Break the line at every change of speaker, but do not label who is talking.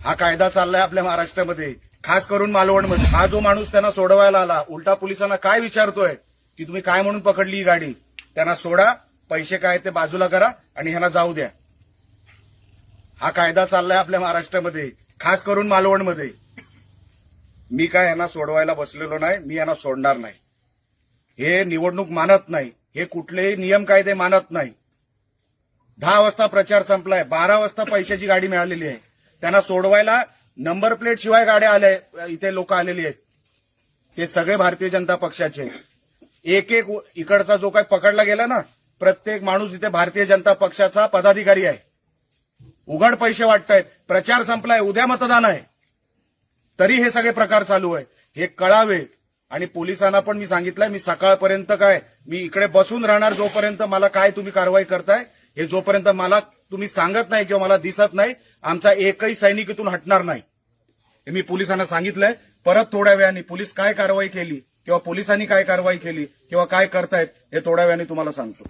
हा कायदा चाललाय आपल्या महाराष्ट्रामध्ये. खास करून मालवणमध्ये. हा जो माणूस त्यांना सोडवायला आला उलटा पोलिसांना काय विचारतोय? की तुम्ही काय म्हणून पकडली ही गाडी? त्यांना सोडा पैसे काय ते बाजूला करा आणि ह्यांना जाऊ द्या. हा कायदा चाललाय आपल्या महाराष्ट्रामध्ये. खास करून मालवणमध्ये. मी काय यांना सोडवायला बसलेलो नाही मी यांना सोडणार नाही. हे निवडणूक मानत नाही. हे कुठलेही नियम कायदे मानत नाही. दहा वाजता प्रचार संपलाय. बारा वाजता पैशाची गाडी मिळालेली आहे. त्यांना सोडवायला नंबर प्लेट शिवाय गाड्या आल्या इथे लोक आलेली आहेत. ते सगळे भारतीय जनता पक्षाचे. एक एक इकडचा जो काही पकडला गेला ना प्रत्येक माणूस इथे भारतीय जनता पक्षाचा पदाधिकारी आहे. उघड पैसे वाटतायत. प्रचार संपलाय उद्या मतदान आहे. तरी हे सगळे प्रकार चालू आहे. हे कळावे. आणि पोलिसांना पण मी सांगितलंय मी सकाळपर्यंत काय मी इकडे बसून राहणार जोपर्यंत मला काय तुम्ही कारवाई करताय हे जोपर्यंत मला तुम्ही सांगत नाही किंवा मला दिसत नाही आमचा एकही सैनिक इथून हटणार नाही. हे मी पोलिसांना सांगितलंय. परत थोड्या वेळाने पोलीस काय कारवाई केली किंवा पोलिसांनी काय कारवाई केली किंवा काय करतायत हे थोड्या वेळाने तुम्हाला सांगतो.